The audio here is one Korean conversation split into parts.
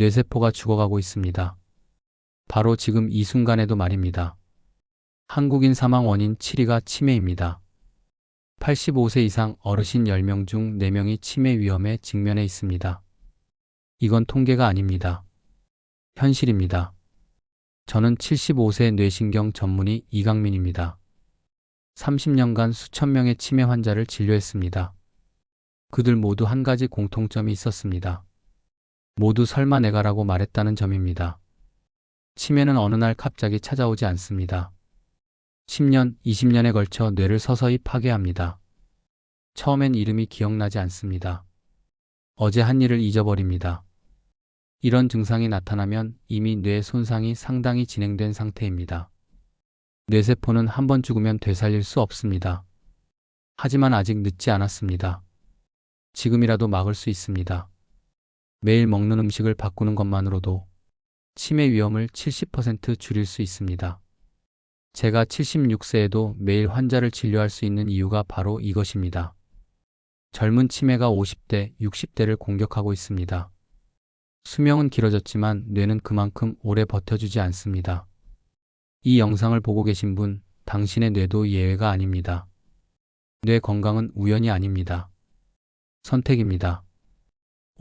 뇌세포가 죽어가고 있습니다. 바로 지금 이 순간에도 말입니다. 한국인 사망 원인 7위가 치매입니다. 85세 이상 어르신 10명 중 4명이 치매 위험에 직면해 있습니다. 이건 통계가 아닙니다. 현실입니다. 저는 75세 뇌신경 전문의 이강민입니다. 30년간 수천 명의 치매 환자를 진료했습니다. 그들 모두 한 가지 공통점이 있었습니다. 모두 설마 내가라고 말했다는 점입니다. 치매는 어느 날 갑자기 찾아오지 않습니다. 10년, 20년에 걸쳐 뇌를 서서히 파괴합니다. 처음엔 이름이 기억나지 않습니다. 어제 한 일을 잊어버립니다. 이런 증상이 나타나면 이미 뇌 손상이 상당히 진행된 상태입니다. 뇌세포는 한 번 죽으면 되살릴 수 없습니다. 하지만 아직 늦지 않았습니다. 지금이라도 막을 수 있습니다. 매일 먹는 음식을 바꾸는 것만으로도 치매 위험을 70% 줄일 수 있습니다. 제가 76세에도 매일 환자를 진료할 수 있는 이유가 바로 이것입니다. 젊은 치매가 50대, 60대를 공격하고 있습니다. 수명은 길어졌지만 뇌는 그만큼 오래 버텨주지 않습니다. 이 영상을 보고 계신 분, 당신의 뇌도 예외가 아닙니다. 뇌 건강은 우연이 아닙니다. 선택입니다.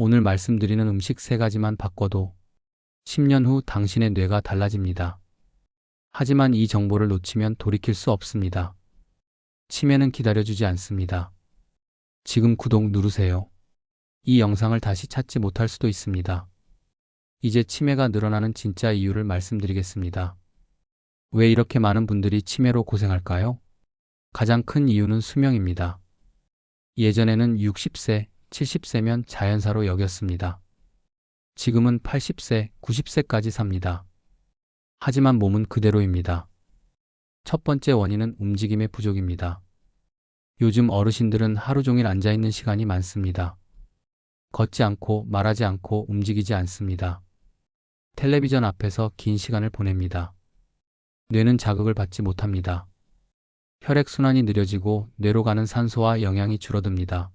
오늘 말씀드리는 음식 세 가지만 바꿔도 10년 후 당신의 뇌가 달라집니다. 하지만 이 정보를 놓치면 돌이킬 수 없습니다. 치매는 기다려주지 않습니다. 지금 구독 누르세요. 이 영상을 다시 찾지 못할 수도 있습니다. 이제 치매가 늘어나는 진짜 이유를 말씀드리겠습니다. 왜 이렇게 많은 분들이 치매로 고생할까요? 가장 큰 이유는 수명입니다. 예전에는 60세, 70세면 자연사로 여겼습니다. 지금은 80세, 90세까지 삽니다. 하지만 몸은 그대로입니다. 첫 번째 원인은 움직임의 부족입니다. 요즘 어르신들은 하루 종일 앉아 있는 시간이 많습니다. 걷지 않고 말하지 않고 움직이지 않습니다. 텔레비전 앞에서 긴 시간을 보냅니다. 뇌는 자극을 받지 못합니다. 혈액순환이 느려지고 뇌로 가는 산소와 영양이 줄어듭니다.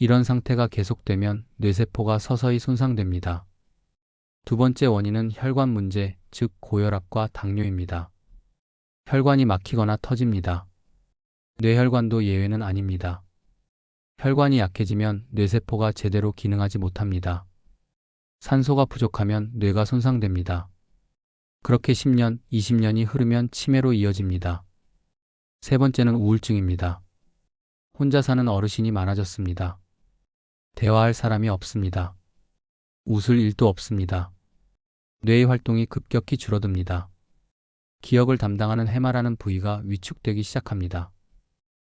이런 상태가 계속되면 뇌세포가 서서히 손상됩니다. 두 번째 원인은 혈관 문제, 즉 고혈압과 당뇨입니다. 혈관이 막히거나 터집니다. 뇌혈관도 예외는 아닙니다. 혈관이 약해지면 뇌세포가 제대로 기능하지 못합니다. 산소가 부족하면 뇌가 손상됩니다. 그렇게 10년, 20년이 흐르면 치매로 이어집니다. 세 번째는 우울증입니다. 혼자 사는 어르신이 많아졌습니다. 대화할 사람이 없습니다. 웃을 일도 없습니다. 뇌의 활동이 급격히 줄어듭니다. 기억을 담당하는 해마라는 부위가 위축되기 시작합니다.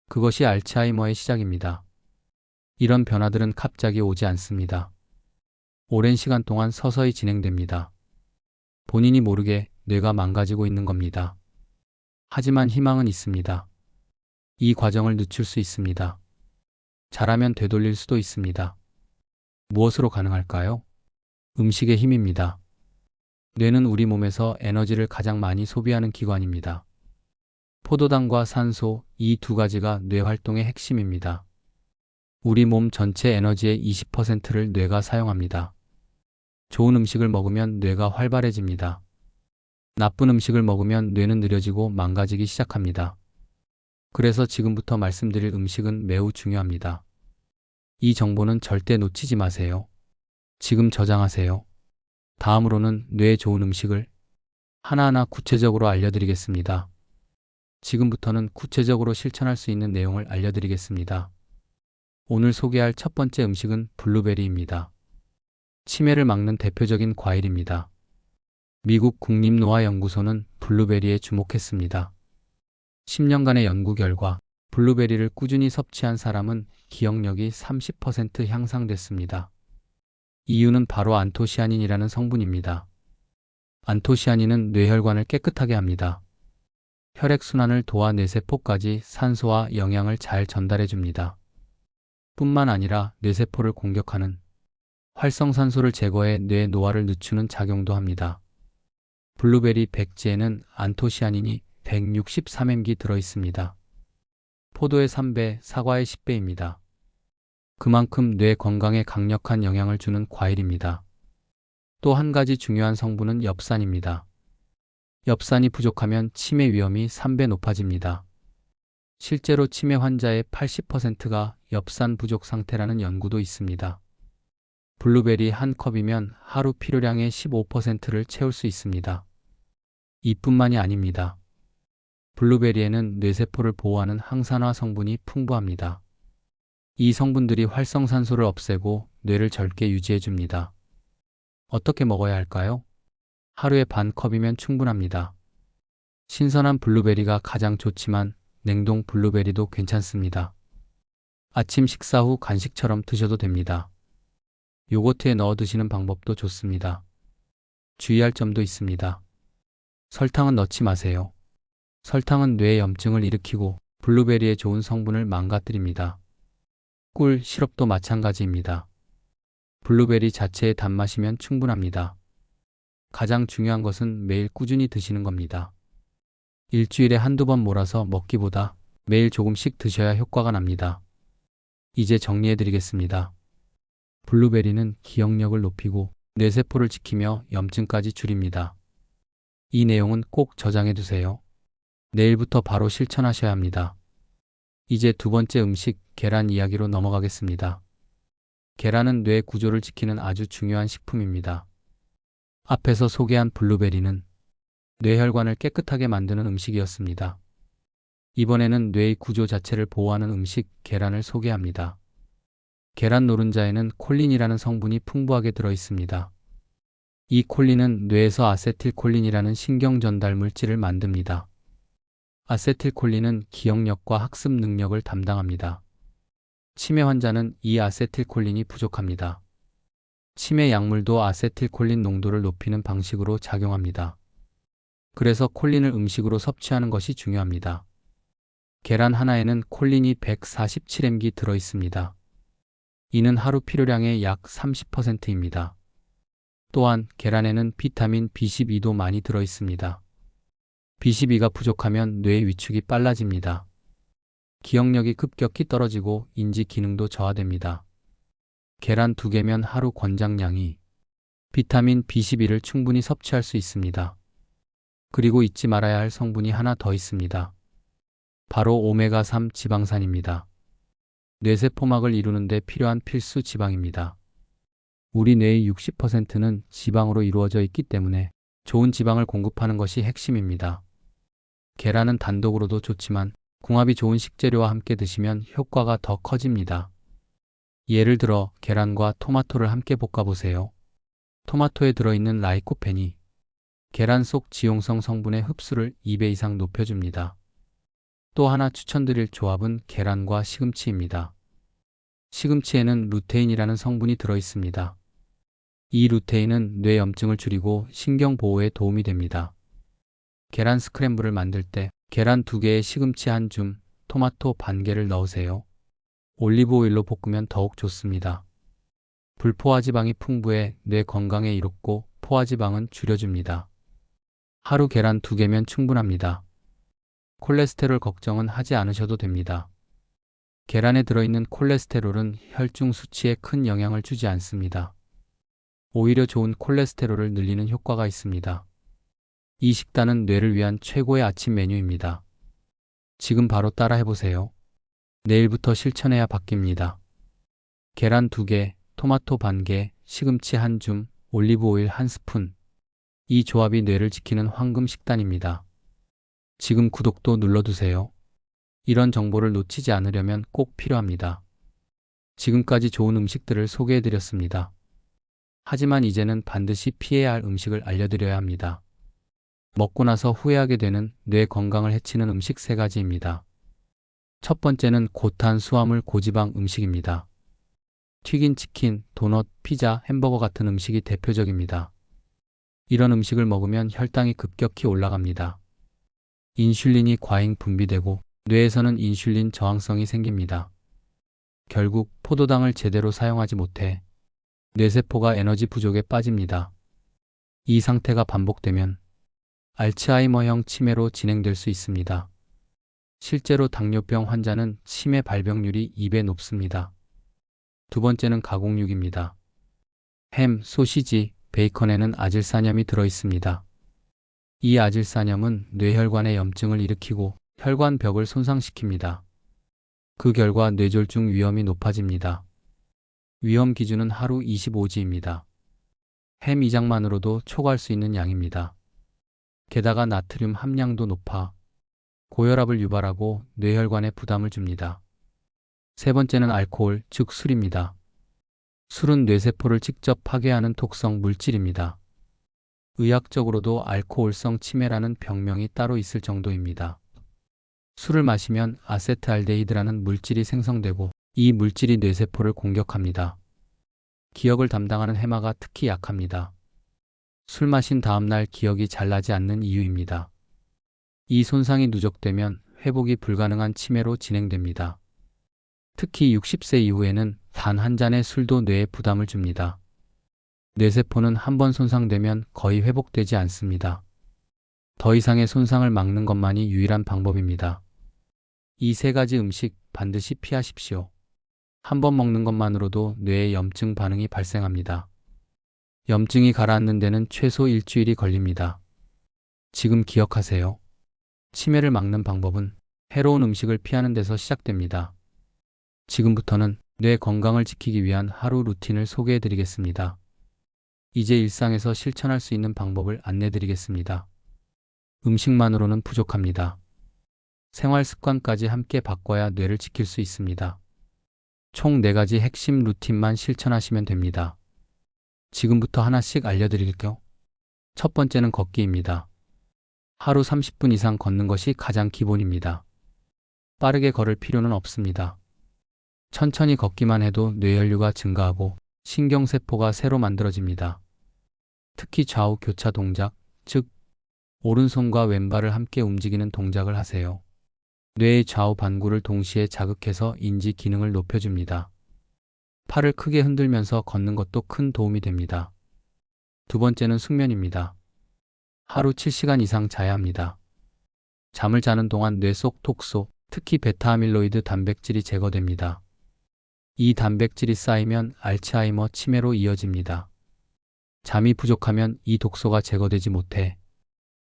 그것이 알츠하이머의 시작입니다. 이런 변화들은 갑자기 오지 않습니다. 오랜 시간 동안 서서히 진행됩니다. 본인이 모르게 뇌가 망가지고 있는 겁니다. 하지만 희망은 있습니다. 이 과정을 늦출 수 있습니다. 잘하면 되돌릴 수도 있습니다. 무엇으로 가능할까요? 음식의 힘입니다. 뇌는 우리 몸에서 에너지를 가장 많이 소비하는 기관입니다. 포도당과 산소, 이 두 가지가 뇌 활동의 핵심입니다. 우리 몸 전체 에너지의 20%를 뇌가 사용합니다. 좋은 음식을 먹으면 뇌가 활발해집니다. 나쁜 음식을 먹으면 뇌는 느려지고 망가지기 시작합니다. 그래서 지금부터 말씀드릴 음식은 매우 중요합니다. 이 정보는 절대 놓치지 마세요. 지금 저장하세요. 다음으로는 뇌에 좋은 음식을 하나하나 구체적으로 알려드리겠습니다. 지금부터는 구체적으로 실천할 수 있는 내용을 알려드리겠습니다. 오늘 소개할 첫 번째 음식은 블루베리입니다. 치매를 막는 대표적인 과일입니다. 미국 국립노화연구소는 블루베리에 주목했습니다. 10년간의 연구 결과 블루베리를 꾸준히 섭취한 사람은 기억력이 30% 향상됐습니다. 이유는 바로 안토시아닌이라는 성분입니다. 안토시아닌은 뇌혈관을 깨끗하게 합니다. 혈액순환을 도와 뇌세포까지 산소와 영양을 잘 전달해 줍니다. 뿐만 아니라 뇌세포를 공격하는 활성산소를 제거해 뇌 노화를 늦추는 작용도 합니다. 블루베리 백지에는 안토시아닌이 163mg 들어 있습니다. 포도의 3배, 사과의 10배입니다. 그만큼 뇌 건강에 강력한 영향을 주는 과일입니다. 또 한 가지 중요한 성분은 엽산입니다. 엽산이 부족하면 치매 위험이 3배 높아집니다. 실제로 치매 환자의 80%가 엽산 부족 상태라는 연구도 있습니다. 블루베리 한 컵이면 하루 필요량의 15%를 채울 수 있습니다. 이뿐만이 아닙니다. 블루베리에는 뇌세포를 보호하는 항산화 성분이 풍부합니다. 이 성분들이 활성산소를 없애고 뇌를 젊게 유지해 줍니다. 어떻게 먹어야 할까요? 하루에 반 컵이면 충분합니다. 신선한 블루베리가 가장 좋지만 냉동 블루베리도 괜찮습니다. 아침 식사 후 간식처럼 드셔도 됩니다. 요거트에 넣어 드시는 방법도 좋습니다. 주의할 점도 있습니다. 설탕은 넣지 마세요. 설탕은 뇌 염증을 일으키고 블루베리의 좋은 성분을 망가뜨립니다. 꿀, 시럽도 마찬가지입니다. 블루베리 자체의 단맛이면 충분합니다. 가장 중요한 것은 매일 꾸준히 드시는 겁니다. 일주일에 한두 번 몰아서 먹기보다 매일 조금씩 드셔야 효과가 납니다. 이제 정리해 드리겠습니다. 블루베리는 기억력을 높이고 뇌세포를 지키며 염증까지 줄입니다. 이 내용은 꼭 저장해 두세요. 내일부터 바로 실천하셔야 합니다. 이제 두 번째 음식, 계란 이야기로 넘어가겠습니다. 계란은 뇌 구조를 지키는 아주 중요한 식품입니다. 앞에서 소개한 블루베리는 뇌혈관을 깨끗하게 만드는 음식이었습니다. 이번에는 뇌의 구조 자체를 보호하는 음식, 계란을 소개합니다. 계란 노른자에는 콜린이라는 성분이 풍부하게 들어 있습니다. 이 콜린은 뇌에서 아세틸콜린이라는 신경 전달 물질을 만듭니다. 아세틸콜린은 기억력과 학습 능력을 담당합니다. 치매 환자는 이 아세틸콜린이 부족합니다. 치매 약물도 아세틸콜린 농도를 높이는 방식으로 작용합니다. 그래서 콜린을 음식으로 섭취하는 것이 중요합니다. 계란 하나에는 콜린이 147mg 들어 있습니다. 이는 하루 필요량의 약 30%입니다. 또한 계란에는 비타민 B12도 많이 들어 있습니다. B12가 부족하면 뇌 위축이 빨라집니다. 기억력이 급격히 떨어지고 인지 기능도 저하됩니다. 계란 두 개면 하루 권장량이 비타민 B12를 충분히 섭취할 수 있습니다. 그리고 잊지 말아야 할 성분이 하나 더 있습니다. 바로 오메가3 지방산입니다. 뇌세포막을 이루는데 필요한 필수 지방입니다. 우리 뇌의 60%는 지방으로 이루어져 있기 때문에 좋은 지방을 공급하는 것이 핵심입니다. 계란은 단독으로도 좋지만 궁합이 좋은 식재료와 함께 드시면 효과가 더 커집니다. 예를 들어 계란과 토마토를 함께 볶아보세요. 토마토에 들어있는 라이코펜이 계란 속 지용성 성분의 흡수를 2배 이상 높여줍니다. 또 하나 추천드릴 조합은 계란과 시금치입니다. 시금치에는 루테인이라는 성분이 들어있습니다. 이 루테인은 뇌 염증을 줄이고 신경 보호에 도움이 됩니다. 계란 스크램블을 만들 때 계란 2개에 시금치 한 줌, 토마토 반 개를 넣으세요. 올리브 오일로 볶으면 더욱 좋습니다. 불포화지방이 풍부해 뇌 건강에 이롭고 포화지방은 줄여줍니다. 하루 계란 2개면 충분합니다. 콜레스테롤 걱정은 하지 않으셔도 됩니다. 계란에 들어있는 콜레스테롤은 혈중 수치에 큰 영향을 주지 않습니다. 오히려 좋은 콜레스테롤을 늘리는 효과가 있습니다. 이 식단은 뇌를 위한 최고의 아침 메뉴입니다. 지금 바로 따라 해보세요. 내일부터 실천해야 바뀝니다. 계란 2개, 토마토 반 개, 시금치 한 줌, 올리브 오일 한 스푼. 이 조합이 뇌를 지키는 황금 식단입니다. 지금 구독도 눌러두세요. 이런 정보를 놓치지 않으려면 꼭 필요합니다. 지금까지 좋은 음식들을 소개해드렸습니다. 하지만 이제는 반드시 피해야 할 음식을 알려드려야 합니다. 먹고 나서 후회하게 되는 뇌 건강을 해치는 음식 세 가지입니다. 첫 번째는 고탄 수화물 고지방 음식입니다. 튀긴 치킨, 도넛, 피자, 햄버거 같은 음식이 대표적입니다. 이런 음식을 먹으면 혈당이 급격히 올라갑니다. 인슐린이 과잉 분비되고 뇌에서는 인슐린 저항성이 생깁니다. 결국 포도당을 제대로 사용하지 못해 뇌세포가 에너지 부족에 빠집니다. 이 상태가 반복되면 알츠하이머형 치매로 진행될 수 있습니다. 실제로 당뇨병 환자는 치매 발병률이 2배 높습니다. 두 번째는 가공육입니다. 햄, 소시지, 베이컨에는 아질산염이 들어 있습니다. 이 아질산염은 뇌혈관의 염증을 일으키고 혈관벽을 손상시킵니다. 그 결과 뇌졸중 위험이 높아집니다. 위험 기준은 하루 25지입니다. 햄 2장만으로도 초과할 수 있는 양입니다. 게다가 나트륨 함량도 높아 고혈압을 유발하고 뇌혈관에 부담을 줍니다. 세 번째는 알코올, 즉 술입니다. 술은 뇌세포를 직접 파괴하는 독성 물질입니다. 의학적으로도 알코올성 치매라는 병명이 따로 있을 정도입니다. 술을 마시면 아세트알데히드라는 물질이 생성되고 이 물질이 뇌세포를 공격합니다. 기억을 담당하는 해마가 특히 약합니다. 술 마신 다음날 기억이 잘 나지 않는 이유입니다. 이 손상이 누적되면 회복이 불가능한 치매로 진행됩니다. 특히 60세 이후에는 단 한 잔의 술도 뇌에 부담을 줍니다. 뇌세포는 한 번 손상되면 거의 회복되지 않습니다. 더 이상의 손상을 막는 것만이 유일한 방법입니다. 이 세 가지 음식 반드시 피하십시오. 한 번 먹는 것만으로도 뇌에 염증 반응이 발생합니다. 염증이 가라앉는 데는 최소 일주일이 걸립니다. 지금 기억하세요. 치매를 막는 방법은 해로운 음식을 피하는 데서 시작됩니다. 지금부터는 뇌 건강을 지키기 위한 하루 루틴을 소개해 드리겠습니다. 이제 일상에서 실천할 수 있는 방법을 안내 드리겠습니다. 음식만으로는 부족합니다. 생활 습관까지 함께 바꿔야 뇌를 지킬 수 있습니다. 총 4가지 핵심 루틴만 실천하시면 됩니다. 지금부터 하나씩 알려드릴게요. 첫 번째는 걷기입니다. 하루 30분 이상 걷는 것이 가장 기본입니다. 빠르게 걸을 필요는 없습니다. 천천히 걷기만 해도 뇌혈류가 증가하고 신경세포가 새로 만들어집니다. 특히 좌우 교차 동작, 즉, 오른손과 왼발을 함께 움직이는 동작을 하세요. 뇌의 좌우 반구를 동시에 자극해서 인지 기능을 높여줍니다. 팔을 크게 흔들면서 걷는 것도 큰 도움이 됩니다. 두 번째는 숙면입니다. 하루 7시간 이상 자야 합니다. 잠을 자는 동안 뇌 속 톡소, 특히 베타아밀로이드 단백질이 제거됩니다. 이 단백질이 쌓이면 알츠하이머 치매로 이어집니다. 잠이 부족하면 이 독소가 제거되지 못해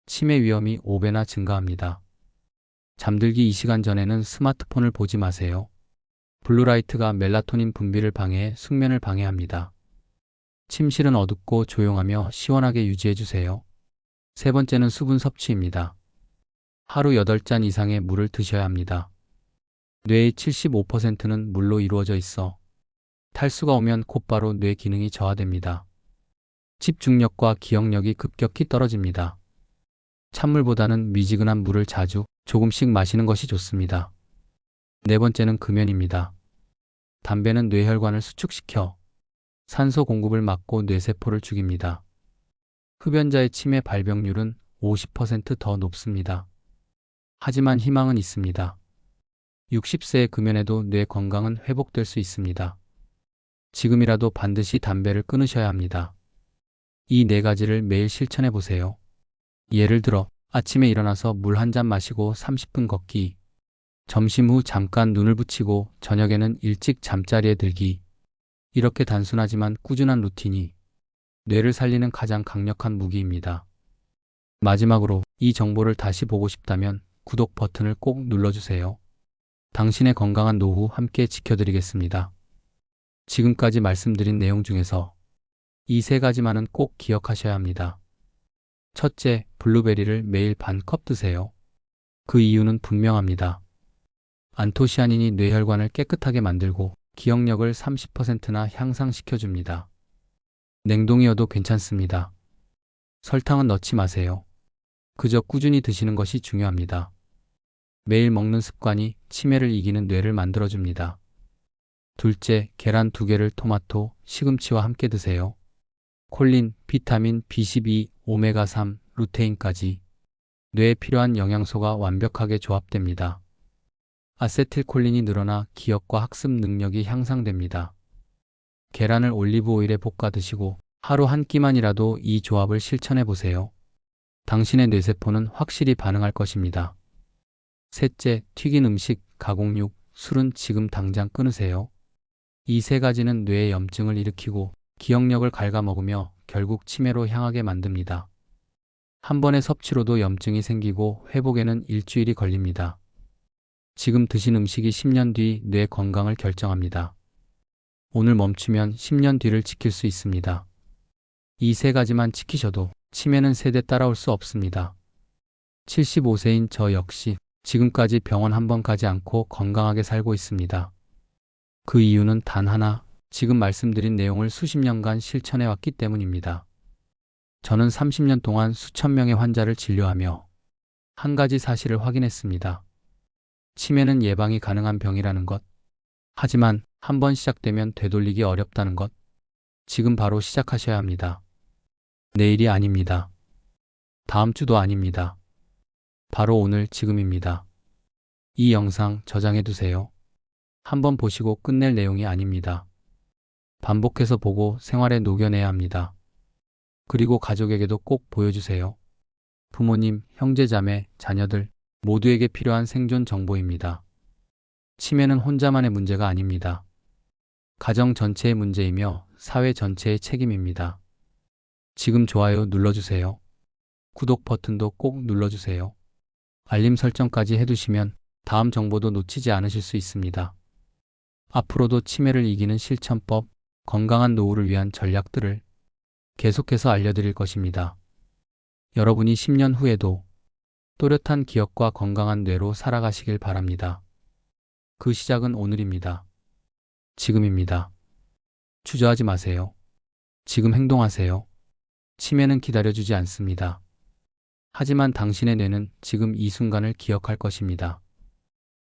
치매 위험이 5배나 증가합니다. 잠들기 2시간 전에는 스마트폰을 보지 마세요. 블루라이트가 멜라토닌 분비를 방해해 숙면을 방해합니다. 침실은 어둡고 조용하며 시원하게 유지해 주세요. 세 번째는 수분 섭취입니다. 하루 8잔 이상의 물을 드셔야 합니다. 뇌의 75%는 물로 이루어져 있어 탈수가 오면 곧바로 뇌 기능이 저하됩니다. 집중력과 기억력이 급격히 떨어집니다. 찬물보다는 미지근한 물을 자주 조금씩 마시는 것이 좋습니다. 네 번째는 금연입니다. 담배는 뇌혈관을 수축시켜 산소 공급을 막고 뇌세포를 죽입니다. 흡연자의 치매 발병률은 50%더 높습니다. 하지만 희망은 있습니다. 60세의 금연에도 뇌 건강은 회복될 수 있습니다. 지금이라도 반드시 담배를 끊으셔야 합니다. 이 네 가지를 매일 실천해 보세요. 예를 들어 아침에 일어나서 물 한 잔 마시고 30분 걷기, 점심 후 잠깐 눈을 붙이고 저녁에는 일찍 잠자리에 들기. 이렇게 단순하지만 꾸준한 루틴이 뇌를 살리는 가장 강력한 무기입니다. 마지막으로 이 정보를 다시 보고 싶다면 구독 버튼을 꼭 눌러주세요. 당신의 건강한 노후 함께 지켜드리겠습니다. 지금까지 말씀드린 내용 중에서 이 세 가지만은 꼭 기억하셔야 합니다. 첫째, 블루베리를 매일 반 컵 드세요. 그 이유는 분명합니다. 안토시아닌이 뇌혈관을 깨끗하게 만들고 기억력을 30%나 향상시켜줍니다. 냉동이어도 괜찮습니다. 설탕은 넣지 마세요. 그저 꾸준히 드시는 것이 중요합니다. 매일 먹는 습관이 치매를 이기는 뇌를 만들어줍니다. 둘째, 계란 두 개를 토마토, 시금치와 함께 드세요. 콜린, 비타민 B12, 오메가3, 루테인까지 뇌에 필요한 영양소가 완벽하게 조합됩니다. 아세틸콜린이 늘어나 기억과 학습 능력이 향상됩니다. 계란을 올리브 오일에 볶아 드시고 하루 한 끼만이라도 이 조합을 실천해 보세요. 당신의 뇌세포는 확실히 반응할 것입니다. 셋째, 튀긴 음식, 가공육, 술은 지금 당장 끊으세요. 이 세 가지는 뇌의 염증을 일으키고 기억력을 갉아먹으며 결국 치매로 향하게 만듭니다. 한 번의 섭취로도 염증이 생기고 회복에는 일주일이 걸립니다. 지금 드신 음식이 10년 뒤 뇌 건강을 결정합니다. 오늘 멈추면 10년 뒤를 지킬 수 있습니다. 이 세 가지만 지키셔도 치매는 세대 따라올 수 없습니다. 75세인 저 역시 지금까지 병원 한 번 가지 않고 건강하게 살고 있습니다. 그 이유는 단 하나, 지금 말씀드린 내용을 수십 년간 실천해 왔기 때문입니다. 저는 30년 동안 수천 명의 환자를 진료하며 한 가지 사실을 확인했습니다. 치매는 예방이 가능한 병이라는 것. 하지만 한 번 시작되면 되돌리기 어렵다는 것. 지금 바로 시작하셔야 합니다. 내일이 아닙니다. 다음 주도 아닙니다. 바로 오늘 지금입니다. 이 영상 저장해 두세요. 한번 보시고 끝낼 내용이 아닙니다. 반복해서 보고 생활에 녹여내야 합니다. 그리고 가족에게도 꼭 보여주세요. 부모님, 형제자매, 자녀들 모두에게 필요한 생존 정보입니다. 치매는 혼자만의 문제가 아닙니다. 가정 전체의 문제이며 사회 전체의 책임입니다. 지금 좋아요 눌러주세요. 구독 버튼도 꼭 눌러주세요. 알림 설정까지 해두시면 다음 정보도 놓치지 않으실 수 있습니다. 앞으로도 치매를 이기는 실천법, 건강한 노후를 위한 전략들을 계속해서 알려드릴 것입니다. 여러분이 10년 후에도 또렷한 기억과 건강한 뇌로 살아가시길 바랍니다. 그 시작은 오늘입니다. 지금입니다. 주저하지 마세요. 지금 행동하세요. 치매는 기다려주지 않습니다. 하지만 당신의 뇌는 지금 이 순간을 기억할 것입니다.